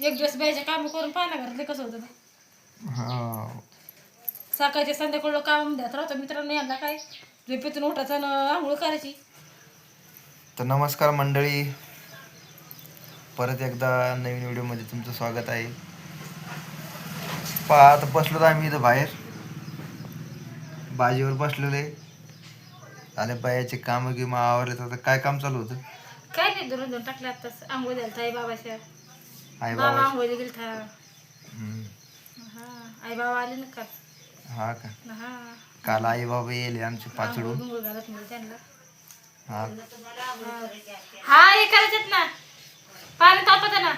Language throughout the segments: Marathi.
एक दिवस बायचे काम करून पाहा ना घरातले कसं होतं ते. हा सकाळचे संध्याकाळ काम द्यात राहतो मित्रांनो यांना काय? झोपेतून उठायचं आणि आंघोळ करायची. तर नमस्कार मंडळी. परत एकदा नवीन व्हिडिओमध्ये तुमचं स्वागत आहे. पहा आता बसलो आम्ही इथं बाहेर. बाजीवर बसलेलो. आहे आले बायाचे कामं गिमं आवरले आता काय काम चालू होतं? काय नाही दोन दोन टाकले आत्ताच. आंघोळ द्यायला आई बाबाच्या आई बाबा बाबा आंघोळीला गेलता हम्म. हा आई बाबा आले ना का हा का? हा. काल आई बाबा येले आमचे आंघोळ पाचडून. बिंघोळ घालत नाही त्यांना. हा. हा हे करायचेत ना. पाणी तापत ना.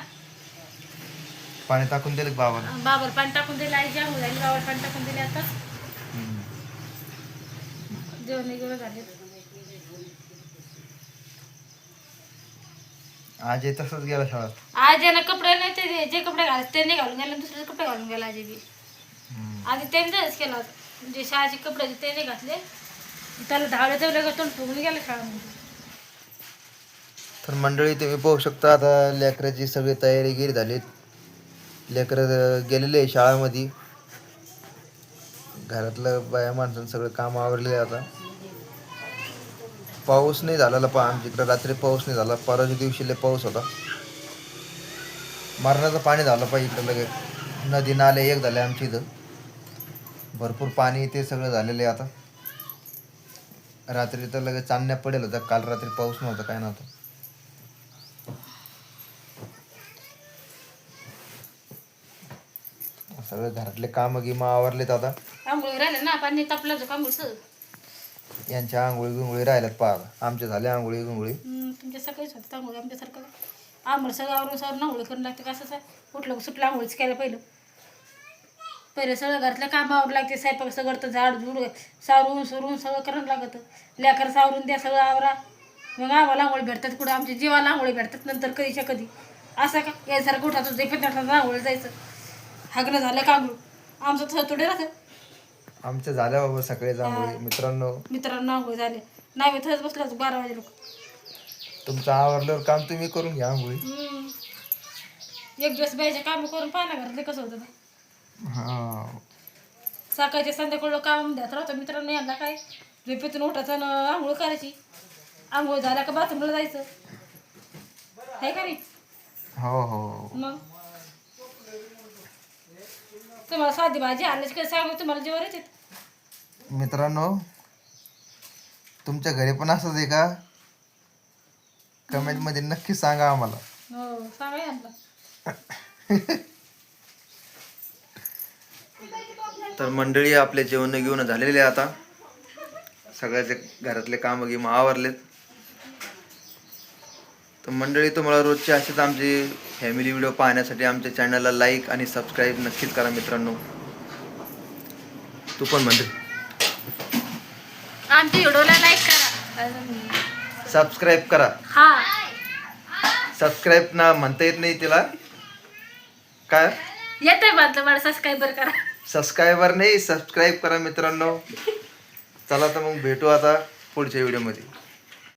पाणी टाकून दिलं का बाबाला? बाबर पाणी टाकून दिलं आई आंघोळ झाली बाबर पाणी टाकून दिले हम्म. जेवण वगैरे झाले. आज तसंच गेला शाळेत. आज ज्यानं कपडे नाही ते जे कपडे घालत ते नाही घालून गेले दुसरे कपडे घालून गेला आजी बी. आधी त्यांनीच केला होता. म्हणजे शाळेचे कपडे होते ते नाही घातले. त्याला धावले तेवढे तोंड फुगून गेले शाळामध्ये. तर मंडळी तुम्ही पाहू शकता आता लेकराची सगळी तयारी गिरी झालीत लेकरं गेलेले आहे शाळेमध्ये. घरातलं बाया माणसानं सगळं काम आवरले आता. पाऊस नाही झालेला पहा आमच्या इकडं. रात्री पाऊस नाही झाला. परवाच्या दिवशी लय पाऊस होता. मरणाचं पाणी झालं पाहिजे इकडं लगे. नदी नाले एक झाले आमच्या इथं. भरपूर पाणी ते सगळं झालेलं आहे आता. रात्री तर लगेच चांदण्या पडेल होत्या. काल रात्री पाऊस नव्हता काय नव्हतं. सगळे घरातले काम गिमा आवरलेत आता. आंघोळ राहिले ना पाणी तापलं होतं आंघोळ यांच्या आंघोळी बिंगोळी राहिल्यात पार आमच्या झाले आंघोळी गुंगोळी हम्म, तुमच्या सकाळीच होतं आंघोळ. आमच्यासारखं आंघोळ सगळं आवरून सावरून आंघोळी करून लागते कसं आहे. उठलं की सुटलं आंघोळीच केलं पहिलं. पहिले सगळं घरातलं कामावर लागते. स्वयंपाक सगळं तर झाड झुड सारून सुरून सगळं करावं लागतं. लेकर सावरून द्या सगळं आवरा. मग आम्हाला आंघोळी भेटतात कुठं? आमच्या जीवाला आंघोळी भेटतात नंतर कधीच्या कधी. असं का? यासारखं उठायचं जे पण आंघोळी जायचं. हागणं झालं का आंघोळ? आमचं तसं थोडे राहतं आमच्या झाल्या बाबा सगळेच आंघोळी मित्रांनो. मित्रांना आंघोळ झाले. नाही मी तसंच बसलो होतो बारा वाजे लोक. तुमचं आवरल्यावर काम तुम्ही करून घ्या आंघोळी. एक दिवस बायचे काम करून पाहा ना घरातले कसं होतं ते. हा. सकाळचे संध्याकाळ काम द्यात राहतो मित्रांनो यांना काय? झोपेतून उठायचं आणि आंघोळ करायची. आंघोळ झाल्या का बाथरूमला जायचं? आहे का नाही? हो हो. मग? तुम्हाला साधी भाजी आणल्याची काही सांगू तुम्हाला जेवण येते. मित्रांनो तुमच्या घरी पण असंच आहे का? कमेंटमध्ये नक्की सांगा आम्हाला. हो सांगा तर मंडळी आपले जेवण घेऊन झालेले आहे आता. सगळ्याचे घरातले कामं गिम आवरलेत. तर मंडळी तुम्हाला रोजचे असेच आमचे फॅमिली व्हिडिओ पाहण्यासाठी आमच्या चॅनलला लाईक आणि सबस्क्राईब नक्कीच करा मित्रांनो. तू पण म्हणते आमच्या व्हिडिओला लाईक करा. सबस्क्राईब करा. हा. सबस्क्राईब ना म्हणता येत नाही तिला. काय? येते मला सबस्क्राईबर करा. सबस्क्रायबर नाही सबस्क्राईब करा मित्रांनो. चला तर मग भेटू आता पुढच्या व्हिडिओमध्ये